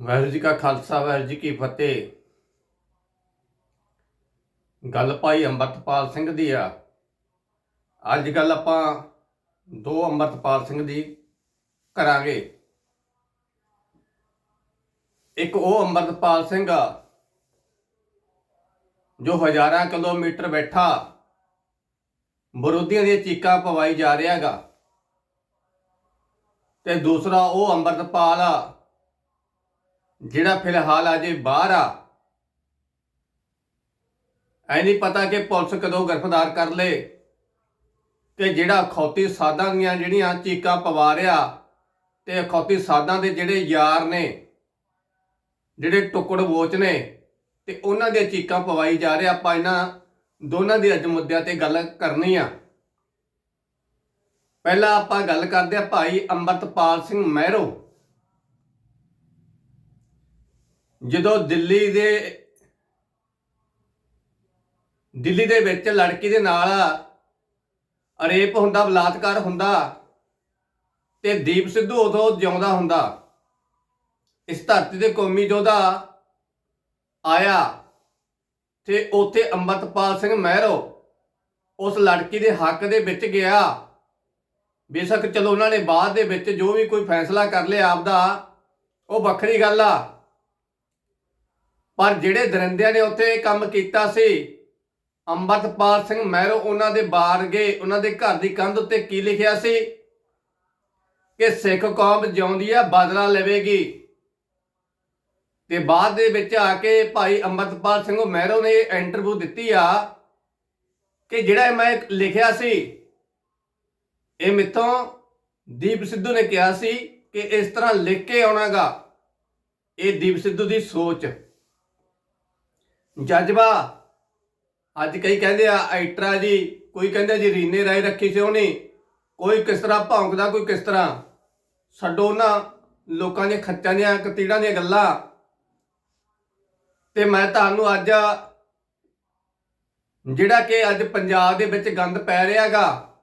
ਵਾਹਿਗੁਰੂ ਜੀ ਕਾ ਖਾਲਸਾ, ਵਾਹਿਗੁਰੂ ਜੀ ਕੀ ਫਤਿਹ। ਗੱਲ ਭਾਈ ਅੰਮ੍ਰਿਤਪਾਲ ਸਿੰਘ ਦੀ ਆ। ਅੱਜ ਗੱਲ ਆਪਾਂ ਦੋ ਅੰਮ੍ਰਿਤਪਾਲ ਸਿੰਘ ਦੀ ਕਰਾਂਗੇ। ਇੱਕ ਉਹ ਅੰਮ੍ਰਿਤਪਾਲ ਸਿੰਘ ਆ, ਜੋ ਹਜ਼ਾਰਾਂ ਕਿਲੋਮੀਟਰ ਬੈਠਾ ਵਿਰੋਧੀਆਂ ਦੀਆਂ ਚੀਕਾਂ ਪਵਾਈ ਜਾ ਰਿਹਾਗਾ ਤੇ ਦੂਸਰਾ ਉਹ ਅੰਮ੍ਰਿਤਪਾਲ ਆ ਜਿਹੜਾ ਫਿਲਹਾਲ ਅਜੇ ਬਾਹਰ ਆ ਐ ਨਹੀਂ ਪਤਾ ਕਿ ਪੁਲਿਸ ਕਦੋਂ ਗ੍ਰਿਫਤਾਰ ਕਰ ਲੇ ਕਿ ਜਿਹੜਾ ਖੌਤੀ ਸਾਧਾਂ ਦੀਆਂ ਜਿਹੜੀਆਂ ਚੀਕਾਂ ਪਵਾ ਰਿਆ ਤੇ ਖੌਤੀ ਸਾਧਾਂ ਦੇ ਜਿਹੜੇ ਯਾਰ ਨੇ, ਜਿਹੜੇ ਟੁਕੜ ਵੋਚ ਨੇ ਤੇ ਉਹਨਾਂ ਦੀਆਂ ਚੀਕਾਂ ਪਵਾਈ ਜਾ ਰਿਹਾ, ਆਪਾਂ ਇਹਨਾਂ ਦੋਨਾਂ ਦੇ ਅੱਜ ਮੁੱਦਿਆਂ ਤੇ ਗੱਲ ਕਰਨੀ ਆ। ਪਹਿਲਾਂ ਆਪਾਂ ਗੱਲ ਕਰਦੇ ਆ ਭਾਈ ਅੰਮ੍ਰਿਤਪਾਲ ਸਿੰਘ ਮਹਿਰੋ। ਜਦੋਂ ਦਿੱਲੀ ਦੇ ਦਿੱਲੀ ਦੇ ਵਿੱਚ ਲੜਕੀ ਦੇ ਨਾਲ ਰੇਪ ਹੁੰਦਾ, ਬਲਾਤਕਾਰ ਹੁੰਦਾ ਤੇ ਦੀਪ ਸਿੱਧੂ ਉਦੋਂ ਜਿਉਂਦਾ ਹੁੰਦਾ। ਇਸ ਧਰਤੀ ਦੇ ਕੌਮੀ ਯੋਧਾ ਆਇਆ ਤੇ ਉੱਥੇ ਅੰਮ੍ਰਿਤਪਾਲ ਸਿੰਘ ਮਹਿਰੋ ਉਸ ਲੜਕੀ ਦੇ ਹੱਕ ਦੇ ਵਿੱਚ ਗਿਆ। ਬੇਸ਼ੱਕ ਚਲੋ ਉਹਨਾਂ ਨੇ ਬਾਅਦ ਦੇ ਵਿੱਚ ਜੋ ਵੀ ਕੋਈ ਫੈਸਲਾ ਕਰ ਲਿਆ ਆਪਦਾ, ਉਹ ਵੱਖਰੀ ਗੱਲ ਆ। ਪਰ ਜਿਹੜੇ ਦਰਿੰਦਿਆਂ ਨੇ ਉੱਥੇ ਇਹ ਕੰਮ ਕੀਤਾ ਸੀ, ਅੰਮ੍ਰਿਤਪਾਲ ਸਿੰਘ ਮਹਿਰੋ ਉਹਨਾਂ ਦੇ ਬਾਹਰ ਗਏ ਉਹਨਾਂ ਦੇ ਘਰ ਦੀ ਕੰਧ ਉੱਤੇ ਕੀ ਲਿਖਿਆ ਸੀ? ਕਿ ਸਿੱਖ ਕੌਮ ਜਿਉਂਦੀ ਆ, ਬਦਲਾ ਲਵੇਗੀ। ਤੇ ਬਾਅਦ ਦੇ ਵਿੱਚ ਆ ਕੇ ਭਾਈ ਅੰਮ੍ਰਿਤਪਾਲ ਸਿੰਘ ਮਹਿਰੋ ਨੇ ਇੰਟਰਵਿਊ ਦਿੱਤੀ ਆ ਕਿ ਜਿਹੜਾ ਮੈਂ ਲਿਖਿਆ ਸੀ, ਇਹ ਮਿੱਥੋਂ ਦੀਪ ਸਿੱਧੂ ਨੇ ਕਿਹਾ ਸੀ ਕਿ ਇਸ ਤਰ੍ਹਾਂ ਲਿਖ ਕੇ ਆਉਣਾਗਾ। ਇਹ ਦੀਪ ਸਿੱਧੂ ਦੀ ਸੋਚ। ਜਜ਼ਬਾ। ਅੱਜ ਕਈ ਕਹਿੰਦੇ ਆ ਐਟਰਾ ਜੀ, ਕੋਈ ਕਹਿੰਦਾ ਜੀ ਰੀਨੇ ਰਾਏ ਰੱਖੀ ਸੀ ਉਹਨੇ। ਕੋਈ ਕਿਸ ਤਰ੍ਹਾਂ ਭੌਂਕਦਾ, ਕੋਈ ਕਿਸ ਤਰ੍ਹਾਂ? ਛੱਡੋ ਨਾ ਲੋਕਾਂ ਦੀਆਂ ਖੱਚਾਂ ਦੀਆਂ, ਕਤੀੜਾਂ ਦੀਆਂ ਗੱਲਾਂ। ਤੇ ਮੈਂ ਤੁਹਾਨੂੰ ਅੱਜ ਜਿਹੜਾ ਕਿ ਅੱਜ ਪੰਜਾਬ ਦੇ ਵਿੱਚ ਗੰਦ ਪੈ ਰਿਹਾਗਾ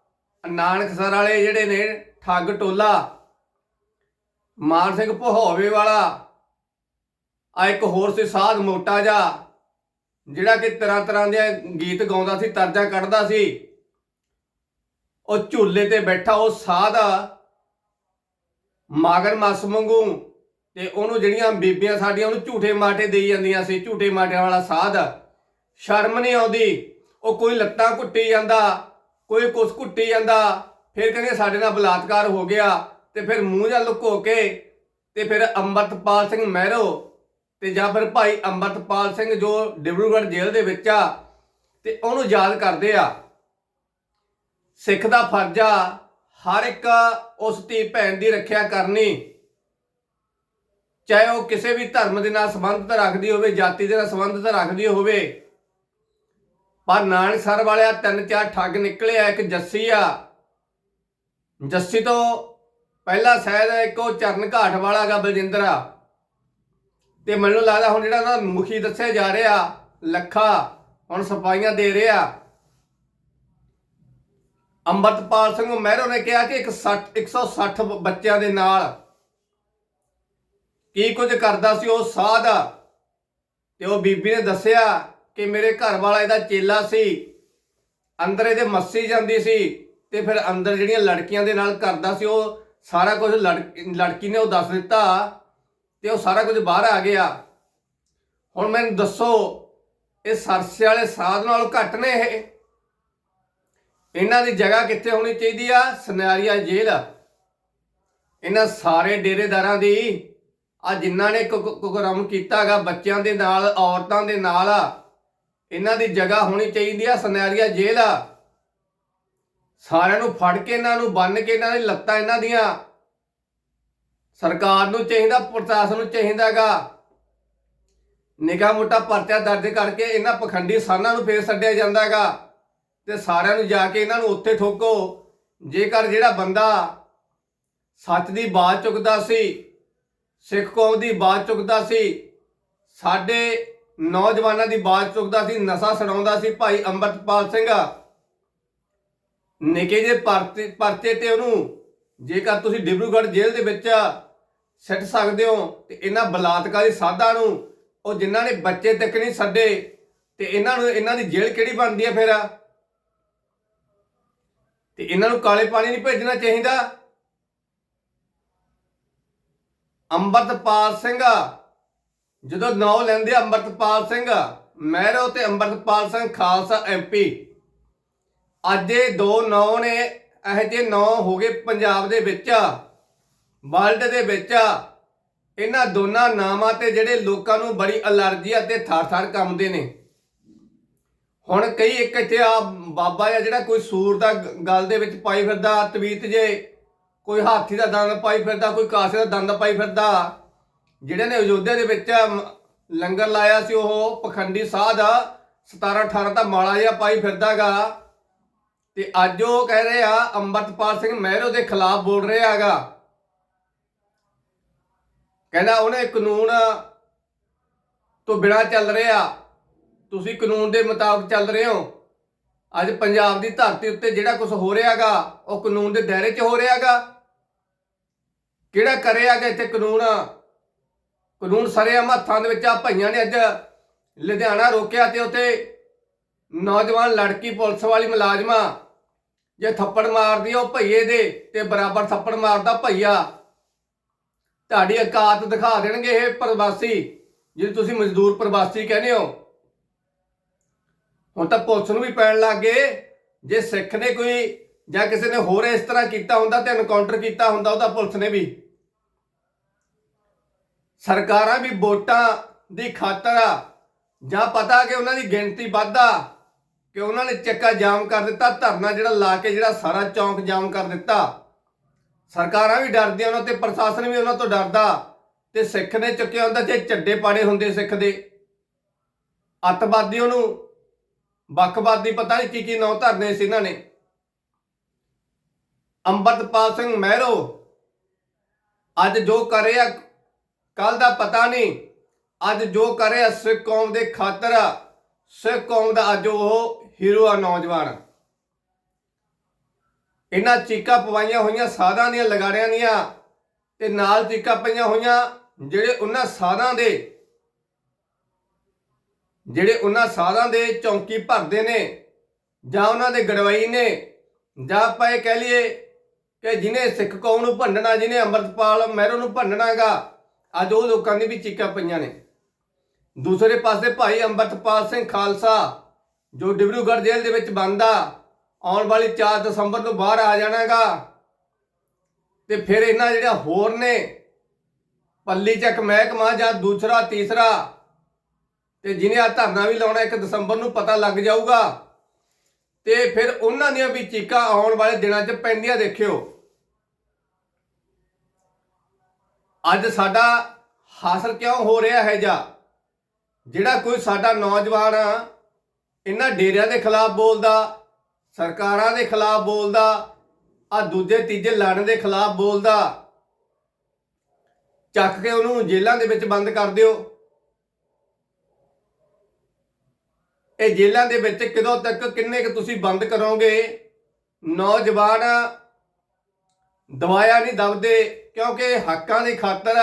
ਨਾਨਕਸਰ ਵਾਲੇ ਜਿਹੜੇ ਨੇ, ਠੱਗ ਟੋਲਾ, ਮਾਨ ਸਿੰਘ ਭਹੋਵੇ ਵਾਲਾ ਆ ਇੱਕ ਹੋਰ ਸੀ, ਸਾਧ ਮੋਟਾ ਜਾ ਜਿਹੜਾ ਕਿ ਤਰ੍ਹਾਂ ਤਰ੍ਹਾਂ ਦੇ ਗੀਤ ਗਾਉਂਦਾ ਸੀ, ਤਰਜਾ ਕੱਢਦਾ ਸੀ, ਉਹ ਝੂਲੇ ਤੇ ਬੈਠਾ, ਉਹ ਸਾਧ ਮਾਗਰ ਮਸ ਮੰਗੂ ਤੇ ਉਹਨੂੰ ਜਿਹੜੀਆਂ ਬੀਬੀਆਂ ਸਾਡੀਆਂ, ਉਹਨੂੰ ਝੂਠੇ ਮਾਟੇ ਦੇਈ ਜਾਂਦੀਆਂ ਸੀ, ਝੂਠੇ ਮਾਟਿਆਂ ਵਾਲਾ ਸਾਧ ਸ਼ਰਮ ਨਹੀਂ ਆਉਂਦੀ, ਉਹ ਕੋਈ ਲੱਤਾਂ ਘੁੱਟੀ ਜਾਂਦਾ, ਕੋਈ ਕੁਛ ਘੁੱਟੀ ਜਾਂਦਾ, ਫਿਰ ਕਹਿੰਦੇ ਸਾਡੇ ਨਾਲ ਬਲਾਤਕਾਰ ਹੋ ਗਿਆ, ਤੇ ਫਿਰ ਮੂੰਹ ਜਾਂ ਲੁਕੋ ਕੇ, ਤੇ ਫਿਰ ਅੰਮ੍ਰਿਤਪਾਲ ਸਿੰਘ ਮਹਿਰੋ ਤੇ ਜਾਂ ਫਿਰ ਭਾਈ ਅੰਮ੍ਰਿਤਪਾਲ ਸਿੰਘ ਜੋ ਡਿਬਰੂਗੜ੍ਹ ਜੇਲ੍ਹ ਦੇ ਵਿੱਚ ਆ, ਤੇ ਉਹਨੂੰ ਯਾਦ ਕਰਦੇ ਆ। ਸਿੱਖ ਦਾ ਫਰਜ਼ ਆ, ਹਰ ਇੱਕ ਉਸ ਧੀ ਭੈਣ ਦੀ ਰੱਖਿਆ ਕਰਨੀ। ਚਾਹੇ ਉਹ ਕਿਸੇ ਵੀ ਧਰਮ ਦੇ ਨਾਲ ਸੰਬੰਧਿਤ ਰੱਖਦੀ ਹੋਵੇ, ਜਾਤੀ ਦੇ ਨਾਲ ਸੰਬੰਧਿਤ ਰੱਖਦੀ ਹੋਵੇ, ਪਰ ਨਾਨਕਸਰ ਵਾਲਿਆ ਤਿੰਨ ਚਾਰ ਠੱਗ ਨਿਕਲੇ ਆ, ਇੱਕ ਜੱਸੀ ਆ। ਜੱਸੀ ਤੋਂ ਪਹਿਲਾ ਸ਼ਾਇਦ ਇੱਕ ਉਹ ਚਰਨ ਘਾਟ ਵਾਲਾ ਗਾ ਬਲਜਿੰਦਰ ਆ। ਤੇ ਮੈਨੂੰ ਲੱਗਦਾ ਹੁਣ ਜਿਹੜਾ ਨਾ ਮੁਖੀ ਦੱਸਿਆ ਜਾ ਰਿਹਾ, ਲੱਖਾ ਹੁਣ ਸਫਾਈਆਂ ਦੇ ਰਿਹਾ। ਅੰਮ੍ਰਿਤਪਾਲ ਸਿੰਘ ਮਹਿਰੋ ਨੇ ਕਿਹਾ ਕਿ ਇੱਕ 60 160 ਬੱਚਿਆਂ ਦੇ ਨਾਲ ਕੀ ਕੁਝ ਕਰਦਾ ਸੀ ਉਹ ਸਾਧ। ਤੇ ਉਹ ਬੀਬੀ ਨੇ ਦੱਸਿਆ ਕਿ ਮੇਰੇ ਘਰ ਵਾਲਾ ਇਹਦਾ ਚੇਲਾ ਸੀ। ਅੰਦਰ ਇਹਦੇ ਮੱਸੀ ਜਾਂਦੀ ਸੀ ਤੇ ਫਿਰ ਅੰਦਰ ਜਿਹੜੀਆਂ ਲੜਕੀਆਂ ਦੇ ਨਾਲ ਕਰਦਾ ਸੀ ਉਹ ਸਾਰਾ ਕੁਝ ਲੜਕੀ ਨੇ ਉਹ ਦੱਸ ਦਿੱਤਾ। ਤੇ ਉਹ ਸਾਰਾ ਕੁਝ ਬਾਹਰ ਆ ਗਿਆ। ਹੁਣ ਮੈਨੂੰ ਦੱਸੋ, ਇਹ ਸਰਸੇ ਵਾਲੇ ਸਾਧ ਨਾਲੋਂ ਘੱਟ ਨੇ ਇਹ? ਇਹਨਾਂ ਦੀ ਜਗ੍ਹਾ ਕਿੱਥੇ ਹੋਣੀ ਚਾਹੀਦੀ ਆ? ਸਨੈਰੀਆ ਜੇਲ੍ਹ ਇਹਨਾਂ ਸਾਰੇ ਡੇਰੇਦਾਰਾਂ ਦੀ, ਆ ਜਿਨ੍ਹਾਂ ਨੇ ਕੁਕਰਮ ਕੀਤਾਗਾ, ਬੱਚਿਆਂ ਦੇ ਨਾਲ, ਔਰਤਾਂ ਦੇ ਨਾਲ ਇਹਨਾਂ ਦੀ ਜਗ੍ਹਾ ਹੋਣੀ ਚਾਹੀਦੀ ਆ ਸਨੈਰੀਆ ਜੇਲ੍ਹ ਆ। ਸਾਰਿਆਂ ਨੂੰ ਫੜ ਕੇ ਇਹਨਾਂ ਨੂੰ, ਬੰਨ ਕੇ ਇਹਨਾਂ ਦੀ ਲੱਤਾਂ ਇਹਨਾਂ ਦੀਆਂ। ਸਰਕਾਰ ਨੂੰ ਚਾਹੀਦਾ, ਪ੍ਰਸ਼ਾਸਨ ਨੂੰ ਚਾਹੀਦਾਗਾ ਨਿਕਾ ਮੋਟਾ ਪਰਚਾ ਦਰਜ ਕਰਕੇ ਇਹਨਾਂ ਪਖੰਡੀ ਸਾਨਾਂ ਨੂੰ ਫੇਰ ਛੱਡਿਆ ਜਾਂਦਾਗਾ ਤੇ ਸਾਰਿਆਂ ਨੂੰ ਜਾ ਕੇ ਇਹਨਾਂ ਨੂੰ ਉੱਥੇ ਠੋਕੋ। ਜੇਕਰ ਜਿਹੜਾ ਬੰਦਾ ਸੱਚ ਦੀ ਬਾਤ ਚੁੱਕਦਾ ਸੀ, ਸਿੱਖ ਕੌਮ ਦੀ ਬਾਤ ਚੁੱਕਦਾ ਸੀ, ਸਾਡੇ ਨੌਜਵਾਨਾਂ ਦੀ ਬਾਤ ਚੁੱਕਦਾ ਸੀ, ਨਸ਼ਾ ਛਡਾਉਂਦਾ ਸੀ ਭਾਈ ਅੰਮ੍ਰਿਤਪਾਲ ਸਿੰਘ, ਨਿੱਕੇ ਜੇ ਪਰਚੇ ਪਰਚੇ ਤੇ ਉਹਨੂੰ ਜੇਕਰ ਤੁਸੀਂ ਡਿਬਰੂਗੜ੍ਹ ਜੇਲ੍ਹ ਦੇ ਵਿੱਚ ਸਿੱਟ ਸਕਦੇ ਹੋ, ਤੇ ਇਹਨਾਂ ਬਲਾਤਕਾਰੀ ਸਾਧਾਂ ਨੂੰ, ਉਹ ਜਿਨ੍ਹਾਂ ਨੇ ਬੱਚੇ ਤੱਕ ਨਹੀਂ ਛੱਡੇ ਤੇ ਇਹਨਾਂ ਨੂੰ, ਇਹਨਾਂ ਦੀ ਜੇਲ੍ਹ ਕਿਹੜੀ ਬਣਦੀ ਹੈ ਫਿਰ? ਤੇ ਇਹਨਾਂ ਨੂੰ ਕਾਲੇ ਪਾਣੀ ਨਹੀਂ ਭੇਜਣਾ ਚਾਹੀਦਾ? ਅੰਮ੍ਰਿਤਪਾਲ ਸਿੰਘ, ਜਦੋਂ ਨਾਂ ਲੈਂਦੇ ਅੰਮ੍ਰਿਤਪਾਲ ਸਿੰਘ, ਮਹਿਰੋ ਤੇ ਅੰਮ੍ਰਿਤਪਾਲ ਸਿੰਘ ਖਾਲਸਾ ਐਮਪੀ ਅੱਜ ਇਹ ਦੋ ਨਾਂ ਨੇ ਇਹੋ ਜਿਹੇ ਨੌ ਹੋ ਗਏ ਪੰਜਾਬ ਦੇ ਵਿੱਚ ਵਰਲਡ ਦੇ ਵਿੱਚ, ਇਹਨਾਂ ਦੋਨਾਂ ਨਾਮਾਂ ਤੇ ਜਿਹੜੇ ਲੋਕਾਂ ਨੂੰ ਬੜੀ ਅਲਰਜੀ ਅਤੇ ਥਰ ਥਰ ਕੰਮਦੇ ਨੇ। ਹੁਣ ਕਈ ਇੱਕ ਇੱਥੇ ਆ ਬਾਬਾ ਆ ਜਿਹੜਾ ਕੋਈ ਸੂਰ ਦਾ ਗ- ਗਲ ਦੇ ਵਿੱਚ ਪਾਈ ਫਿਰਦਾ, ਤਵੀਤ ਜੇ, ਕੋਈ ਹਾਥੀ ਦਾ ਦੰਦ ਪਾਈ ਫਿਰਦਾ, ਕੋਈ ਕਾਸੇ ਦਾ ਦੰਦ ਪਾਈ ਫਿਰਦਾ, ਜਿਹੜੇ ਨੇ ਅਯੋਧਿਆ ਦੇ ਵਿੱਚ ਲੰਗਰ ਲਾਇਆ ਸੀ ਉਹ ਪਖੰਡੀ ਸਾਧ 17 18 ਦਾ ਮਾਲਾ ਜਿਹਾ ਪਾਈ ਫਿਰਦਾਗਾ ਤੇ ਅੱਜ ਉਹ ਕਹਿ ਰਹੇ ਆ, ਅੰਮ੍ਰਿਤਪਾਲ ਸਿੰਘ ਮਹਿਰੋ ਦੇ ਖਿਲਾਫ ਬੋਲ ਰਿਹਾ ਹੈਗਾ। ਕਹਿੰਦਾ ਉਹਨੇ ਕਾਨੂੰਨ ਤੋਂ ਬਿਨਾਂ ਚੱਲ ਰਿਹਾ। ਤੁਸੀਂ ਕਾਨੂੰਨ ਦੇ ਮੁਤਾਬਕ ਚੱਲ ਰਹੇ ਹੋ। ਅੱਜ ਪੰਜਾਬ ਦੀ ਧਰਤੀ ਉੱਤੇ ਜਿਹੜਾ ਕੁਝ ਹੋ ਰਿਹਾਗਾ ਉਹ ਕਾਨੂੰਨ ਦੇ ਦਾਇਰੇ 'ਚ ਹੋ ਰਿਹਾਗਾ ਕਿਹੜਾ ਕਰਿਆਗਾ ਇੱਥੇ ਕਾਨੂੰਨ? ਕਾਨੂੰਨ ਸਰੇਆਮ ਹੱਥਾਂ ਦੇ ਵਿੱਚ ਆ, ਭਈਆਂ ਨੇ ਅੱਜ ਲੁਧਿਆਣਾ ਰੋਕਿਆ ਤੇ ਉੱਥੇ ਨੌਜਵਾਨ ਲੜਕੀ ਪੁਲਿਸ ਵਾਲੀ ਮੁਲਾਜ਼ਮਾ ਜੇ ਥੱਪੜ ਮਾਰਦੀ ਆ ਉਹ ਭਈਏ ਦੇ ਤੇ ਬਰਾਬਰ ਥੱਪੜ ਮਾਰਦਾ ਭਈਆ। ਤੁਹਾਡੀ ਔਕਾਤ ਦਿਖਾ ਦੇਣਗੇ ਇਹ ਪ੍ਰਵਾਸੀ ਜਿਹਨੂੰ ਤੁਸੀਂ ਮਜ਼ਦੂਰ ਪ੍ਰਵਾਸੀ ਕਹਿੰਦੇ ਹੋ। ਹੁਣ ਤਾਂ ਪੁਲਿਸ ਨੂੰ ਵੀ ਪੈਣ ਲੱਗ ਗਏ। ਜੇ ਸਿੱਖ ਨੇ ਕੋਈ ਜਾਂ ਕਿਸੇ ਨੇ ਹੋਰ ਇਸ ਤਰ੍ਹਾਂ ਕੀਤਾ ਹੁੰਦਾ ਤੇ ਐਨਕਾਊਂਟਰ ਕੀਤਾ ਹੁੰਦਾ ਉਹਦਾ ਪੁਲਿਸ ਨੇ ਵੀ। ਸਰਕਾਰਾਂ ਵੀ ਵੋਟਾਂ ਦੀ ਖਾਤਰ ਜਾਂ ਪਤਾ ਕਿ ਉਹਨਾਂ ਦੀ ਗਿਣਤੀ ਵੱਧਾ ਕਿ ਉਹਨਾਂ ਨੇ ਚੱਕਾ ਜਾਮ ਕਰ ਦਿੱਤਾ, ਧਰਨਾ ਜਿਹੜਾ ਲਾ ਕੇ ਜਿਹੜਾ ਸਾਰਾ ਚੌਂਕ ਜਾਮ ਕਰ ਦਿੱਤਾ। ਸਰਕਾਰਾਂ ਵੀ ਡਰਦੀਆਂ, ਉਹਨਾਂ ਤੇ ਪ੍ਰਸ਼ਾਸਨ ਵੀ ਉਹਨਾਂ ਤੋਂ ਡਰਦਾ। ਤੇ ਸਿੱਖ ਨੇ ਚੁੱਕਿਆ ਹੁੰਦਾ ਜੇ ਚੱਡੇ ਪਾੜੇ ਹੁੰਦੇ ਸਿੱਖ ਦੇ। ਅੱਤਵਾਦੀ ਉਹਨੂੰ, ਵੱਖਵਾਦੀ ਪਤਾ ਨਹੀਂ ਕੀ ਕੀ ਨਾਂ ਧਰਨੇ ਸੀ ਇਹਨਾਂ ਨੇ। ਅੰਮ੍ਰਿਤਪਾਲ ਸਿੰਘ ਮਹਿਰੋ, ਅੱਜ ਜੋ ਕਰਿਆ ਕੱਲ ਦਾ ਪਤਾ ਨਹੀਂ। ਅੱਜ ਜੋ ਕਰ ਰਿਹਾ ਸਿੱਖ ਕੌਮ ਦੇ ਖਾਤਰ ਸਿੱਖ ਕੌਮ ਦਾ ਅੱਜ ਉਹ ਹੀਰੋ ਆ ਨੌਜਵਾਨ। ਇਹਨਾਂ ਚੀਕਾਂ ਪਵਾਈਆਂ ਹੋਈਆਂ ਸਾਧਾਂ ਦੀਆਂ ਲਗਾੜਿਆਂ ਦੀਆਂ ਤੇ ਨਾਲ ਚੀਕਾਂ ਪਈਆਂ ਹੋਈਆਂ ਜਿਹੜੇ ਉਹਨਾਂ ਸਾਧਾਂ ਦੇ ਜਿਹੜੇ ਉਹਨਾਂ ਸਾਧਾਂ ਦੇ ਚੌਂਕੀ ਭਰਦੇ ਨੇ ਜਾਂ ਉਹਨਾਂ ਦੇ ਗੜਵਾਈ ਨੇ। ਜਾਂ ਆਪਾਂ ਇਹ ਕਹਿ ਲਈਏ ਕਿ ਜਿਹਨੇ ਸਿੱਖ ਕੌਮ ਨੂੰ ਭੰਡਣਾ, ਜਿਹਨੇ ਅੰਮ੍ਰਿਤਪਾਲ ਮਹਿਰੋ ਨੂੰ ਭੰਡਣਾਗਾ, ਅੱਜ ਉਹ ਲੋਕਾਂ ਦੀ ਵੀ ਚੀਕਾਂ ਪਈਆਂ ਨੇ। ਦੂਸਰੇ ਪਾਸੇ ਭਾਈ ਅੰਮ੍ਰਿਤਪਾਲ ਸਿੰਘ ਖਾਲਸਾ, ਜੋ ਡਿਬਰੂਗੜ੍ਹ ਜੇਲ੍ਹ ਦੇ ਵਿੱਚ ਬੰਦਾ ਆਉਣ ਵਾਲੀ 4 ਦਸੰਬਰ ਨੂੰ ਬਾਹਰ ਆ ਜਾਣਾਗਾ। ਤੇ ਫਿਰ ਇਹਨਾਂ ਜਿਹੜਾ ਹੋਰ ਨੇ, ਪੱਲੀ ਚੱਕ ਮਹਿਕਮਾ ਜਾਂ ਦੂਸਰਾ, ਤੀਸਰਾ, ਤੇ ਜਿਹਨੇ ਆ ਧਰਨਾ ਵੀ ਲਾਉਣਾ 1 ਦਸੰਬਰ ਨੂੰ ਪਤਾ ਲੱਗ ਜਾਊਗਾ। ਤੇ ਫਿਰ ਉਹਨਾਂ ਦੀਆਂ ਵੀ ਚੀਕਾਂ ਆਉਣ ਵਾਲੇ ਦਿਨਾਂ 'ਚ ਪੈਂਦੀਆਂ ਦੇਖਿਓ। ਅੱਜ ਸਾਡਾ ਹਾਸਲ ਕਿਉਂ ਹੋ ਰਿਹਾ ਹੈ ਜਾਂ? ਜਿਹੜਾ ਕੋਈ ਸਾਡਾ ਨੌਜਵਾਨ ਇਹਨਾਂ ਡੇਰਿਆਂ ਦੇ ਖਿਲਾਫ ਬੋਲਦਾ, ਸਰਕਾਰਾਂ ਦੇ ਖਿਲਾਫ ਬੋਲਦਾ ਆ ਦੂਜੇ ਤੀਜੇ ਲੜਨ ਦੇ ਖਿਲਾਫ ਬੋਲਦਾ, ਚੱਕ ਕੇ ਉਹਨੂੰ ਜੇਲ੍ਹਾਂ ਦੇ ਵਿੱਚ ਬੰਦ ਕਰ ਦਿਓ। ਇਹ ਜੇਲ੍ਹਾਂ ਦੇ ਵਿੱਚ ਕਿਦੋਂ ਤੱਕ, ਕਿੰਨੇ ਕੁ ਤੁਸੀਂ ਬੰਦ ਕਰੋਗੇ? ਨੌਜਵਾਨ ਦਵਾਇਆ ਨਹੀਂ ਦਬਦੇ, ਕਿਉਂਕਿ ਹੱਕਾਂ ਦੀ ਖਾਤਰ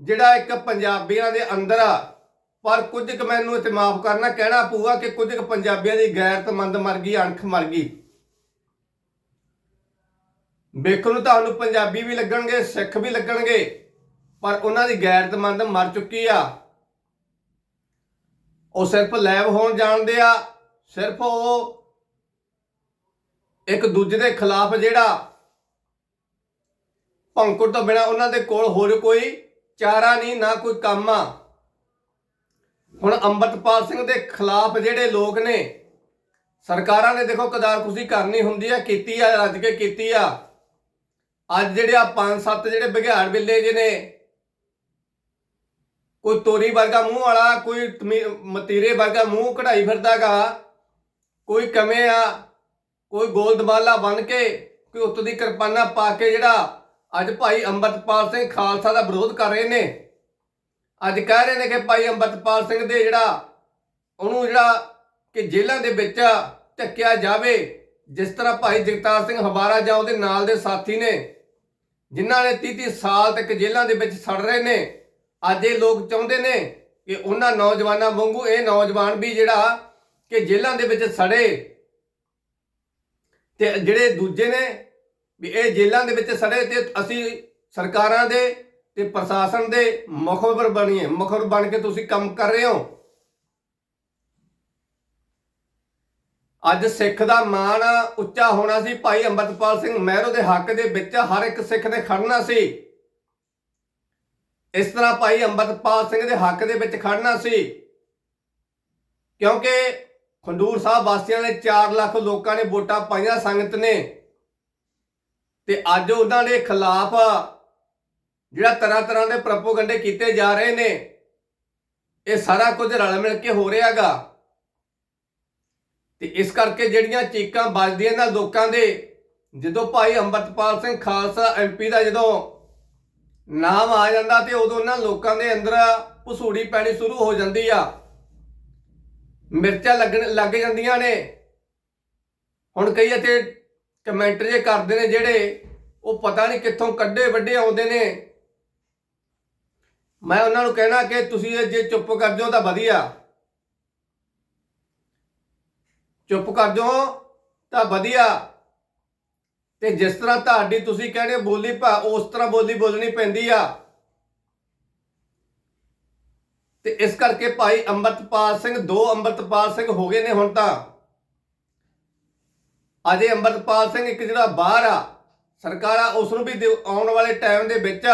ਜਿਹੜਾ ਇੱਕ ਪੰਜਾਬੀਆਂ ਦੇ ਅੰਦਰ ਆ ਪਰ ਕੁਝ ਕੁ ਮੈਨੂੰ ਇੱਥੇ ਮਾਫ ਕਰਨਾ, ਕਹਿਣਾ ਪਊਗਾ ਕਿ ਕੁਝ ਕੁ ਪੰਜਾਬੀਆਂ ਦੀ ਗੈਰਤਮੰਦ ਮਰ ਗਈ, ਅਣਖ ਮਰ ਗਈ। ਵੇਖਣ ਨੂੰ ਤੁਹਾਨੂੰ ਪੰਜਾਬੀ ਵੀ ਲੱਗਣਗੇ, ਸਿੱਖ ਵੀ ਲੱਗਣਗੇ, ਪਰ ਉਹਨਾਂ ਦੀ ਗੈਰਤਮੰਦ ਮਰ ਚੁੱਕੀ ਆ। ਉਹ ਸਿਰਫ ਲੈਬ ਹੋਣ ਜਾਣਦੇ ਆ, ਸਿਰਫ ਉਹ ਇੱਕ ਦੂਜੇ ਦੇ ਖਿਲਾਫ ਜਿਹੜਾ ਭੌਂਕੜ ਤੋਂ ਬਿਨਾ ਉਹਨਾਂ ਦੇ ਕੋਲ ਹੋਰ ਕੋਈ ਚਾਰਾ ਨਹੀਂ, ਨਾ ਕੋਈ ਕੰਮ ਆ। ਹੁਣ ਅੰਮ੍ਰਿਤਪਾਲ ਸਿੰਘ ਦੇ ਖਿਲਾਫ ਜਿਹੜੇ ਲੋਕ ਨੇ, ਸਰਕਾਰਾਂ ਨੇ ਦੇਖੋ ਕਦਾਰਖੁਸ਼ੀ ਕਰਨੀ ਹੁੰਦੀ ਆ, ਕੀਤੀ ਆ, ਰੱਜ ਕੇ ਕੀਤੀ ਆ। ਅੱਜ ਜਿਹੜੇ ਆ ਪੰਜ ਸੱਤ ਜਿਹੜੇ ਬਿਘਾੜ ਬਿੱਲੇ ਜੇ ਨੇ, ਕੋਈ ਤੋਰੀ ਵਰਗਾ ਮੂੰਹ ਵਾਲਾ, ਕੋਈ ਮਤੀਰੇ ਵਰਗਾ ਮੂੰਹ ਕਢਾਈ ਫਿਰਦਾਗਾ, ਕੋਈ ਕਮੇ ਆ ਕੋਈ ਗੋਲ ਦਬਾਲਾ ਬਣ ਕੇ, ਕੋਈ ਉੱਤ ਦੀ ਕਿਰਪਾਨਾ ਪਾ ਕੇ ਜਿਹੜਾ ਅੱਜ ਭਾਈ ਅੰਮ੍ਰਿਤਪਾਲ ਸਿੰਘ ਖਾਲਸਾ ਦਾ ਵਿਰੋਧ ਕਰ ਰਹੇ ਨੇ। ਅੱਜ ਕਹਿ ਰਹੇ ਨੇ ਕਿ ਭਾਈ ਅੰਮ੍ਰਿਤਪਾਲ ਸਿੰਘ ਦੇ ਜਿਹੜਾ, ਉਹਨੂੰ ਜਿਹੜਾ ਕਿ ਜੇਲ੍ਹਾਂ ਦੇ ਵਿੱਚ ਧੱਕਿਆ ਜਾਵੇ, ਜਿਸ ਤਰ੍ਹਾਂ ਭਾਈ ਜਗਤਾਰ ਸਿੰਘ ਹਵਾਰਾ ਜਾਂ ਉਹਦੇ ਨਾਲ ਦੇ ਸਾਥੀ ਨੇ, ਜਿਨ੍ਹਾਂ ਨੇ 30 30 ਸਾਲ ਤੱਕ ਜੇਲ੍ਹਾਂ ਦੇ ਵਿੱਚ ਸੜ ਰਹੇ ਨੇ, ਅੱਜ ਇਹ ਲੋਕ ਚਾਹੁੰਦੇ ਨੇ ਕਿ ਉਹਨਾਂ ਨੌਜਵਾਨਾਂ ਵਾਂਗੂ ਇਹ ਨੌਜਵਾਨ ਵੀ ਜਿਹੜਾ ਕਿ ਜੇਲ੍ਹਾਂ ਦੇ ਵਿੱਚ ਸੜੇ, ਤੇ ਜਿਹੜੇ ਦੂਜੇ ਨੇ ਵੀ ਇਹ ਜੇਲ੍ਹਾਂ ਦੇ ਵਿੱਚ ਸੜੇ, ਤੇ ਅਸੀਂ ਸਰਕਾਰਾਂ ਦੇ ਤੇ ਪ੍ਰਸ਼ਾਸਨ ਦੇ ਮੁਖਬਰ ਬਣੀਏ। ਮੁਖਬਰ ਬਣ ਕੇ ਤੁਸੀਂ ਕੰਮ ਕਰ ਰਹੇ ਹੋ। ਅੱਜ ਸਿੱਖ ਦਾ ਮਾਣ ਉੱਚਾ ਹੋਣਾ ਸੀ। ਭਾਈ ਅੰਮ੍ਰਿਤਪਾਲ ਸਿੰਘ ਮਹਿਰੋ ਦੇ ਹੱਕ ਦੇ ਵਿੱਚ ਹਰ ਇੱਕ ਸਿੱਖ ਨੇ ਖੜਨਾ ਸੀ। ਇਸ ਤਰ੍ਹਾਂ ਭਾਈ ਅੰਮ੍ਰਿਤਪਾਲ ਸਿੰਘ ਦੇ ਹੱਕ ਦੇ ਵਿੱਚ ਖੜਨਾ ਸੀ। ਕਿਉਂਕਿ ਖੰਡੂਰ ਸਾਹਿਬ ਵਾਸੀਆਂ ਨੇ 4 ਲੱਖ ਲੋਕਾਂ ਨੇ ਵੋਟਾਂ ਪਾਈਆਂ ਸੰਗਤ ਨੇ। ਤੇ ਅੱਜ ਉਹਨਾਂ ਦੇ ਖਿਲਾਫ ਜਿਹੜਾ ਤਰ੍ਹਾਂ ਤਰ੍ਹਾਂ ਦੇ ਪ੍ਰੋਪਗੈਂਡੇ ਕੀਤੇ ਜਾ ਰਹੇ ਨੇ, ਇਹ ਸਾਰਾ ਕੁਝ ਰਲ ਮਿਲ ਕੇ ਹੋ ਰਿਹਾਗਾ। ਤੇ ਇਸ ਕਰਕੇ ਜਿਹੜੀਆਂ ਚੀਕਾਂ ਵੱਜਦੀਆਂ ਨਾ ਲੋਕਾਂ ਦੇ, ਜਦੋਂ ਭਾਈ ਅੰਮ੍ਰਿਤਪਾਲ ਸਿੰਘ ਖਾਲਸਾ ਐਮਪੀ ਦਾ ਜਦੋਂ ਨਾਮ ਆ ਜਾਂਦਾ ਤੇ ਉਦੋਂ ਉਹਨਾਂ ਲੋਕਾਂ ਦੇ ਅੰਦਰ ਭਸੂੜੀ ਪੈਣੀ ਸ਼ੁਰੂ ਹੋ ਜਾਂਦੀ ਆ। ਮਿਰਚਾਂ ਲੱਗਣ, ਲੱਗ ਜਾਂਦੀਆਂ ਨੇ। ਹੁਣ ਕਈ ਇੱਥੇ ਕਮੈਂਟ ਜੇ ਕਰਦੇ ਨੇ ਜਿਹੜੇ ਉਹ ਪਤਾ ਨਹੀਂ ਕਿੱਥੋਂ ਕੱਢੇ ਵੱਡੇ ਆਉਂਦੇ ਨੇ। ਮੈਂ ਉਹਨਾਂ ਨੂੰ ਕਹਿਣਾ ਕਿ ਤੁਸੀਂ ਇਹ ਜੇ ਚੁੱਪ ਕਰ ਜਾਓ ਤਾਂ ਵਧੀਆ। ਚੁੱਪ ਕਰ ਜਾਓ ਤਾਂ ਵਧੀਆ। ਤੇ ਜਿਸ ਤਰ੍ਹਾਂ ਤੁਹਾਡੀ ਤੁਸੀਂ ਕਹਿੰਦੇ ਹੋ ਬੋਲੀ ਭਾ, ਉਸ ਤਰ੍ਹਾਂ ਬੋਲੀ ਬੋਲਣੀ ਪੈਂਦੀ ਆ। ਤੇ ਇਸ ਕਰਕੇ ਭਾਈ ਅੰਮ੍ਰਿਤਪਾਲ ਸਿੰਘ, ਦੋ ਅੰਮ੍ਰਿਤਪਾਲ ਸਿੰਘ ਹੋ ਗਏ ਨੇ ਹੁਣ ਤਾਂ। ਅਜੇ ਅੰਮ੍ਰਿਤਪਾਲ ਸਿੰਘ ਇੱਕ ਜਿਹੜਾ ਬਾਹਰ ਆ, ਸਰਕਾਰ ਆ ਉਸ ਨੂੰ ਵੀ ਦਿਓ- ਆਉਣ ਵਾਲੇ ਟਾਈਮ ਦੇ ਵਿੱਚ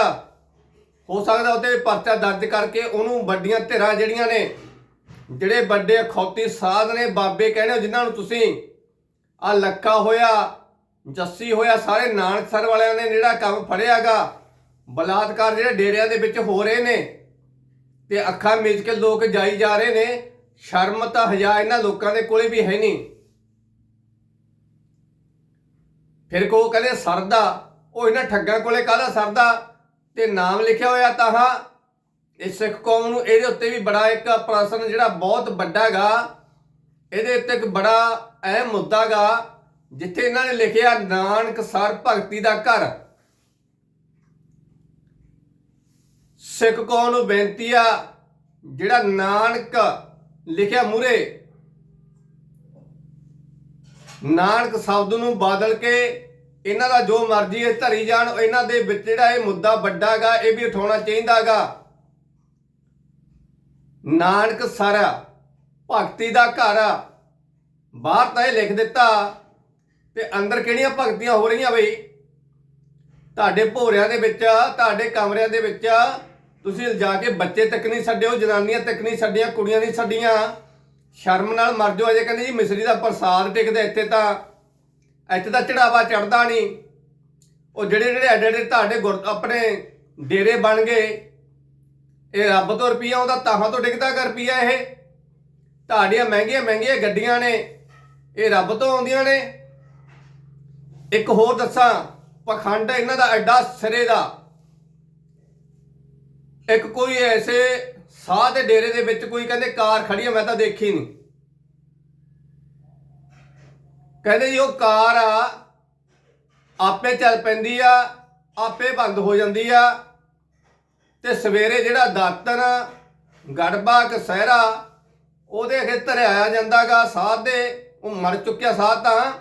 ਹੋ ਸਕਦਾ ਉਹਤੇ ਪਰਚਾ ਦਰਜ ਕਰਕੇ ਉਹਨੂੰ ਵੱਡੀਆਂ ਧਿਰਾਂ ਜਿਹੜੀਆਂ ਨੇ, ਜਿਹੜੇ ਵੱਡੇ ਅਖੌਤੀ ਸਾਧ ਨੇ ਬਾਬੇ ਕਹਿੰਦੇ ਹੋ, ਜਿਨ੍ਹਾਂ ਨੂੰ ਤੁਸੀਂ ਆ ਲੱਖਾ ਹੋਇਆ, ਜੱਸੀ ਹੋਇਆ, ਸਾਰੇ ਨਾਨਕਸਰ ਵਾਲਿਆਂ ਨੇ ਜਿਹੜਾ ਕੰਮ ਫੜਿਆਗਾ, ਬਲਾਤਕਾਰ ਜਿਹੜੇ ਡੇਰਿਆਂ ਦੇ ਵਿੱਚ ਹੋ ਰਹੇ ਨੇ ਤੇ ਅੱਖਾਂ ਮੀਚ ਕੇ ਲੋਕ ਜਾਈ ਜਾ ਰਹੇ ਨੇ, ਸ਼ਰਮ ਤਾਂ ਹਜਾ ਇਹਨਾਂ ਲੋਕਾਂ ਦੇ ਕੋਲੇ ਵੀ ਹੈ ਨਹੀਂ। ਫਿਰ ਕੋ ਕਹਿੰਦੇ ਸਰਦਾ, ਉਹ ਇਹਨਾਂ ਠੱਗਾਂ ਕੋਲੇ ਕਾਹਦਾ ਸਰਦਾ? ਤੇ ਨਾਮ ਲਿਖਿਆ ਹੋਇਆ ਤਾਂ ਹਾਂ, ਇਹ ਸਿੱਖ ਕੌਮ ਨੂੰ ਇਹਦੇ ਉੱਤੇ ਵੀ ਬੜਾ ਇੱਕ ਪ੍ਰਸ਼ਨ ਜਿਹੜਾ ਬਹੁਤ ਵੱਡਾ ਹੈਗਾ। ਇਹਦੇ ਉੱਤੇ ਇੱਕ ਬੜਾ ਅਹਿਮ ਮੁੱਦਾ ਗਾ ਜਿੱਥੇ ਇਹਨਾਂ ਨੇ ਲਿਖਿਆ ਨਾਨਕ ਸਰ ਭਗਤੀ ਦਾ ਘਰ। ਸਿੱਖ ਕੌਮ ਨੂੰ ਬੇਨਤੀ ਆ, ਜਿਹੜਾ ਨਾਨਕ ਲਿਖਿਆ ਮੂਰੇ ਨਾਨਕ ਸ਼ਬਦ ਨੂੰ ਬਾਦਲ ਕੇ ਇਹਨਾਂ ਦਾ ਜੋ ਮਰਜ਼ੀ ਹੈ ਧਰੀ ਜਾਣ, ਇਹਨਾਂ ਦੇ ਵਿੱਚ ਜਿਹੜਾ ਇਹ ਮੁੱਦਾ ਵੱਡਾਗਾ ਇਹ ਵੀ ਉਠਾਉਣਾ ਚਾਹੀਦਾਗਾ ਨਾਨਕ ਸਰ, ਭਗਤੀ ਦਾ ਘਰ ਬਾਹਰ ਤਾਂ ਇਹ ਲਿਖ ਦਿੱਤਾ ਤੇ ਅੰਦਰ ਕਿਹੜੀਆਂ ਭਗਤੀਆਂ ਹੋ ਰਹੀਆਂ ਬਈ? ਤੁਹਾਡੇ ਭੋਰਿਆਂ ਦੇ ਵਿੱਚ, ਤੁਹਾਡੇ ਕਮਰਿਆਂ ਦੇ ਵਿੱਚ, ਤੁਸੀਂ ਜਾ ਕੇ ਬੱਚੇ ਤੱਕ ਨਹੀਂ ਛੱਡਿਓ, ਜਨਾਨੀਆਂ ਤੱਕ ਨਹੀਂ ਛੱਡੀਆਂ, ਕੁੜੀਆਂ ਨਹੀਂ ਛੱਡੀਆਂ। ਸ਼ਰਮ ਨਾਲ ਮਰ ਜਾਓ ਅਜੇ ਕਹਿੰਦੇ ਜੀ, ਮਿਸਰੀ ਦਾ ਪ੍ਰਸਾਦ ਟਿਕਦਾ ਇੱਥੇ ਤਾਂ। ਇੱਥੇ ਤਾਂ ਚੜਾਵਾ ਚੜਦਾ ਨਹੀਂ। ਉਹ ਜਿਹੜੇ ਜਿਹੜੇ ਐਡੇ ਐਡੇ ਤੁਹਾਡੇ ਗੁਰ ਆਪਣੇ ਡੇਰੇ ਬਣ ਗਏ, ਇਹ ਰੱਬ ਤੋਂ ਰੁਪਈਆ ਆਉਂਦਾ ਤਾਹਾਂ ਤੋਂ ਡਿੱਗਦਾ ਕਰ ਰੁਪਈਆ ਇਹ। ਤੁਹਾਡੀਆਂ ਮਹਿੰਗੀਆਂ ਮਹਿੰਗੀਆਂ ਗੱਡੀਆਂ ਨੇ, ਇਹ ਰੱਬ ਤੋਂ ਆਉਂਦੀਆਂ ਨੇ। ਇੱਕ ਹੋਰ ਦੱਸਾਂ, ਪਖੰਡ ਇਹਨਾਂ ਦਾ ਐਡਾ ਸਿਰੇ ਦਾ। ਇੱਕ ਕੋਈ ਐਸੇ ਸਾਹ ਦੇ ਡੇਰੇ ਦੇ ਵਿੱਚ ਕੋਈ ਕਹਿੰਦੇ ਕਾਰ ਖੜੀ ਆ, ਮੈਂ ਤਾਂ ਦੇਖੀ ਨਹੀਂ ਕਹਿੰਦੇ ਜੀ, ਉਹ ਕਾਰ ਆ, ਆਪੇ ਚੱਲ ਪੈਂਦੀ ਆ, ਆਪੇ ਬੰਦ ਹੋ ਜਾਂਦੀ ਆ। ਤੇ ਸਵੇਰੇ ਜਿਹੜਾ ਦਾਤਨ ਗੜਬਾ ਕਸਹਿਰਾ ਉਹਦੇ ਅਖੇ ਧਰਿਆ ਜਾਂਦਾਗਾ ਸਾਧ ਦੇ, ਉਹ ਮਰ ਚੁੱਕਿਆ ਸਾਧ ਤਾਂ।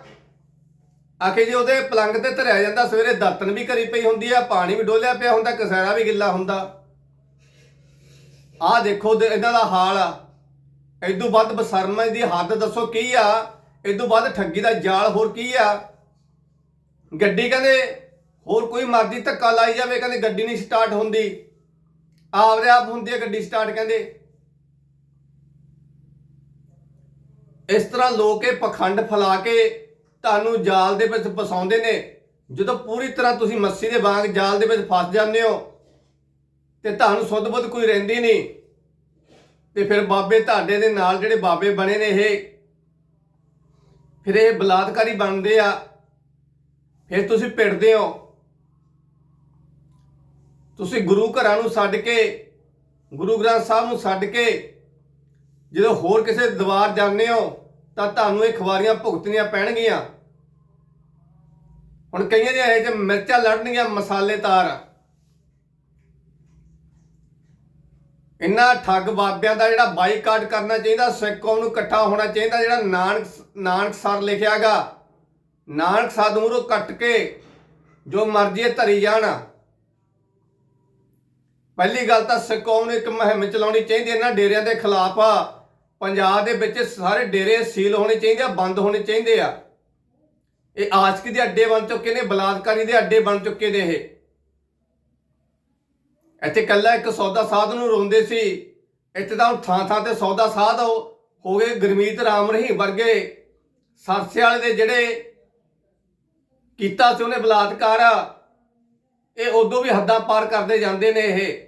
ਆਖੇ ਜੀ, ਉਹਦੇ ਪਲੰਗ ਤੇ ਧਰਿਆ ਜਾਂਦਾ, ਸਵੇਰੇ ਦਾਤਨ ਵੀ ਕਰੀ ਪਈ ਹੁੰਦੀ ਆ, ਪਾਣੀ ਵੀ ਡੋਲਿਆ ਪਿਆ ਹੁੰਦਾ ਕਸਹਿਰਾ ਵੀ ਗਿੱਲਾ ਹੁੰਦਾ। ਆਹ ਦੇਖੋ ਇਹਨਾਂ ਦਾ ਹਾਲ ਆ। ਇਦੋਂ ਵੱਧ ਬਸਰਮਾ ਦੀ ਹੱਦ ਦੱਸੋ ਕੀ ਆ? ਇਹ ਤੋਂ ਬਾਅਦ ਠੱਗੀ ਦਾ ਜਾਲ ਹੋਰ ਕੀ ਆ? ਗੱਡੀ ਕਹਿੰਦੇ ਹੋਰ ਕੋਈ ਮਰਜ਼ੀ ਧੱਕਾ ਲਾਈ ਜਾਵੇ, ਕਹਿੰਦੇ ਗੱਡੀ ਨਹੀਂ ਸਟਾਰਟ ਹੁੰਦੀ। ਆਪਦੇ ਆਪ ਹੁੰਦੀ ਹੈ ਗੱਡੀ ਸਟਾਰਟ ਕਹਿੰਦੇ। ਇਸ ਤਰ੍ਹਾਂ ਲੋਕ ਇਹ ਪਖੰਡ ਫੈਲਾ ਕੇ ਤੁਹਾਨੂੰ ਜਾਲ ਦੇ ਵਿੱਚ ਫਸਾਉਂਦੇ ਨੇ। ਜਦੋਂ ਪੂਰੀ ਤਰ੍ਹਾਂ ਤੁਸੀਂ ਮੱਸੀ ਦੇ ਵਾਂਗ ਜਾਲ ਦੇ ਵਿੱਚ ਫਸ ਜਾਂਦੇ ਹੋ, ਤੇ ਤੁਹਾਨੂੰ ਸੁੱਧ ਬੁੱਧ ਕੋਈ ਰਹਿੰਦੀ ਨਹੀਂ। ਤੇ ਫਿਰ ਬਾਬੇ ਤੁਹਾਡੇ ਦੇ ਨਾਲ ਜਿਹੜੇ ਬਾਬੇ ਬਣੇ ਨੇ ਇਹ ਫਿਰ ਇਹ ਬਲਾਤਕਾਰੀ ਬਣਦੇ ਆ। ਫਿਰ ਤੁਸੀਂ ਪਿੜਦੇ ਹੋ। ਤੁਸੀਂ ਗੁਰੂ ਘਰਾਂ ਨੂੰ ਛੱਡ ਕੇ, ਗੁਰੂ ਗ੍ਰੰਥ ਸਾਹਿਬ ਨੂੰ ਛੱਡ ਕੇ ਜਦੋਂ ਹੋਰ ਕਿਸੇ ਦਰਬਾਰ ਜਾਂਦੇ ਹੋ, ਤਾਂ ਤੁਹਾਨੂੰ ਇਹ ਖਵਾਰੀਆਂ ਭੁਗਤਣੀਆਂ ਪੈਣਗੀਆਂ। ਹੁਣ ਕਈਆਂ ਦੇ ਇਹ ਚ ਮਿਰਚਾਂ ਲੜਨਗੀਆਂ, ਮਸਾਲੇਦਾਰ। ਇਹਨਾਂ ਠੱਗ ਬਾਬਿਆਂ ਦਾ ਜਿਹੜਾ ਬਾਈਕਾਟ ਕਰਨਾ ਚਾਹੀਦਾ, ਸਿੱਖ ਕੌਮ ਨੂੰ ਇਕੱਠਾ ਹੋਣਾ ਚਾਹੀਦਾ, ਜਿਹੜਾ ਨਾਨਕ ਨਾਨਕ ਸਰ ਲਿਖਿਆਗਾ ਨਾਨਕ ਸਾਧ ਮੂਹਰੋਂ ਕੱਟ ਕੇ ਜੋ ਮਰਜ਼ੀ ਧਰੀ ਜਾਣ। ਪਹਿਲੀ ਗੱਲ ਤਾਂ ਸਿੱਖ ਕੌਮ ਨੂੰ ਇੱਕ ਮੁਹਿੰਮ ਚਲਾਉਣੀ ਚਾਹੀਦੀ, ਇਹਨਾਂ ਡੇਰਿਆਂ ਦੇ ਖਿਲਾਫ ਆ। ਪੰਜਾਬ ਦੇ ਵਿੱਚ ਸਾਰੇ ਡੇਰੇ ਸੀਲ ਹੋਣੇ ਚਾਹੀਦੇ ਆ, ਬੰਦ ਹੋਣੇ ਚਾਹੀਦੇ ਆ। ਇਹ ਆਸ਼ਕੀ ਦੇ ਅੱਡੇ ਬਣ ਚੁੱਕੇ ਨੇ, ਬਲਾਤਕਾਰੀ ਦੇ ਅੱਡੇ ਬਣ ਚੁੱਕੇ ਨੇ ਇਹ। ਇੱਥੇ ਕੱਲਾ ਇੱਕ ਸੌਦਾ ਸਾਧ ਨੂੰ ਰੋਂਦੇ ਸੀ। ਇੱਥੇ ਤਾਂ ਹੁਣ ਥਾਂ ਥਾਂ ਤੇ ਸੌਦਾ ਸਾਧ ਹੋ ਗਏ। ਗੁਰਮੀਤ ਰਾਮ ਰਹੀਮ ਵਰਗੇ ਸਰਸੇ ਵਾਲੇ ਦੇ ਜਿਹੜੇ ਕੀਤਾ ਸੀ ਉਹਨੇ ਬਲਾਤਕਾਰ। ਇਹ ਉਦੋਂ ਵੀ ਹੱਦਾਂ ਪਾਰ ਕਰਦੇ ਜਾਂਦੇ ਨੇ ਇਹ।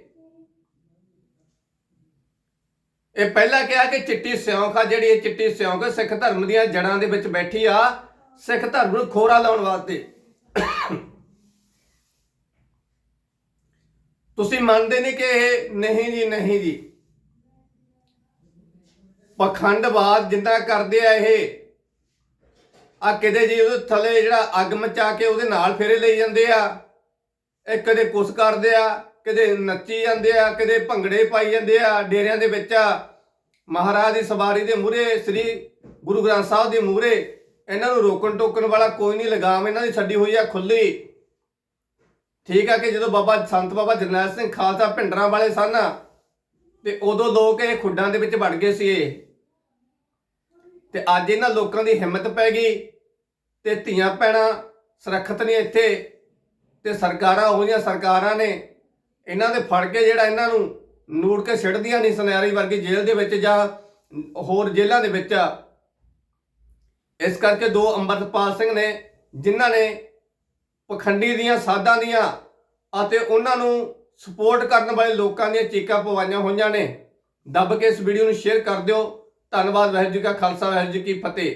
ਇਹ ਪਹਿਲਾਂ ਕਿਹਾ ਕਿ ਚਿੱਟੀ ਸਿਉਂਖ ਆ, ਜਿਹੜੀ ਇਹ ਚਿੱਟੀ ਸਿਉਂਖ ਸਿੱਖ ਧਰਮ ਦੀਆਂ ਜੜਾਂ ਦੇ ਵਿੱਚ ਬੈਠੀ ਆ, ਸਿੱਖ ਧਰਮ ਨੂੰ ਖੋਰਾ ਲਾਉਣ ਵਾਸਤੇ। ਤੁਸੀਂ ਮੰਨਦੇ ਨਹੀਂ ਕਿ ਇਹ ਨਹੀਂ ਜੀ ਨਹੀਂ ਜੀ। ਪਖੰਡਵਾਦ ਜਿੰਦਾ ਕਰਦੇ ਆ ਇਹ। ਆ ਕਿਤੇ ਜੀ ਉਹਦੇ ਥੱਲੇ ਜਿਹੜਾ ਅੱਗ ਮਚਾ ਕੇ ਉਹਦੇ ਨਾਲ ਫੇਰੇ ਲਈ ਜਾਂਦੇ ਆ। ਇਹ ਕਦੇ ਕੁਛ ਕਰਦੇ ਆ, ਕਦੇ ਨੱਚੀ ਜਾਂਦੇ ਆ, ਕਦੇ ਭੰਗੜੇ ਪਾਈ ਜਾਂਦੇ ਆ ਡੇਰਿਆਂ ਦੇ ਵਿੱਚ। ਮਹਾਰਾਜ ਦੀ ਸਵਾਰੀ ਦੇ ਮੂਹਰੇ, ਸ੍ਰੀ ਗੁਰੂ ਗ੍ਰੰਥ ਸਾਹਿਬ ਦੇ ਮੂਹਰੇ ਇਹਨਾਂ ਨੂੰ ਰੋਕਣ ਟੋਕਣ ਵਾਲਾ ਕੋਈ ਨਹੀਂ, ਲਗਾਮ ਇਹਨਾਂ ਦੀ ਛੱਡੀ ਹੋਈ ਆ ਖੁੱਲੀ ਠੀਕ ਆ ਕਿ ਜਦੋਂ ਬਾਬਾ ਸੰਤ ਬਾਬਾ ਜਰਨੈਲ ਸਿੰਘ ਖਾਲਸਾ ਭਿੰਡਰਾਂ ਵਾਲੇ ਸਨ, ਤੇ ਉਦੋਂ ਲੋਕ ਇਹ ਖੁੱਡਾਂ ਦੇ ਵਿੱਚ ਵੜ ਗਏ ਸੀ ਇਹ ਤੇ ਅੱਜ ਇਹਨਾਂ ਲੋਕਾਂ ਦੀ ਹਿੰਮਤ ਪੈ ਗਈ ਤੇ ਧੀਆਂ ਪੈਣਾ ਸੁਰੱਖਿਅਤ ਨੇ ਇੱਥੇ ਤੇ ਸਰਕਾਰਾਂ ਉਹ ਜਿਹੀਆਂ ਸਰਕਾਰਾਂ ਨੇ ਇਹਨਾਂ ਦੇ ਫੜ ਕੇ ਜਿਹੜਾ ਇਹਨਾਂ ਨੂੰ ਨੂੜ ਕੇ ਛੱਡਦੀਆਂ ਨਹੀਂ ਸੁਨਿਆਰੀ ਵਰਗੀ ਜੇਲ੍ਹ ਦੇ ਵਿੱਚ ਜਾਂ ਹੋਰ ਜੇਲ੍ਹਾਂ ਦੇ ਵਿੱਚ। ਇਸ ਕਰਕੇ ਦੋ ਅੰਮ੍ਰਿਤਪਾਲ ਸਿੰਘ ਨੇ ਜਿਨ੍ਹਾਂ ਨੇ ਪਖੰਡੀ ਦੀਆਂ ਸਾਧਾਂ ਦੀਆਂ ਅਤੇ ਉਹਨਾਂ ਨੂੰ ਸਪੋਰਟ ਕਰਨ ਵਾਲੇ ਲੋਕਾਂ ਦੀਆਂ ਚੀਕਾਂ ਪਵਾਈਆਂ ਹੋਈਆਂ ਨੇ। ਦੱਬ ਕੇ ਇਸ ਵੀਡੀਓ ਨੂੰ ਸ਼ੇਅਰ ਕਰ ਦਿਓ। ਧੰਨਵਾਦ, ਵਾਹਿਗੁਰੂ ਜੀ ਕਾ ਖਾਲਸਾ, ਵਾਹਿਗੁਰੂ ਜੀ ਕੀ ਫਤਿਹ।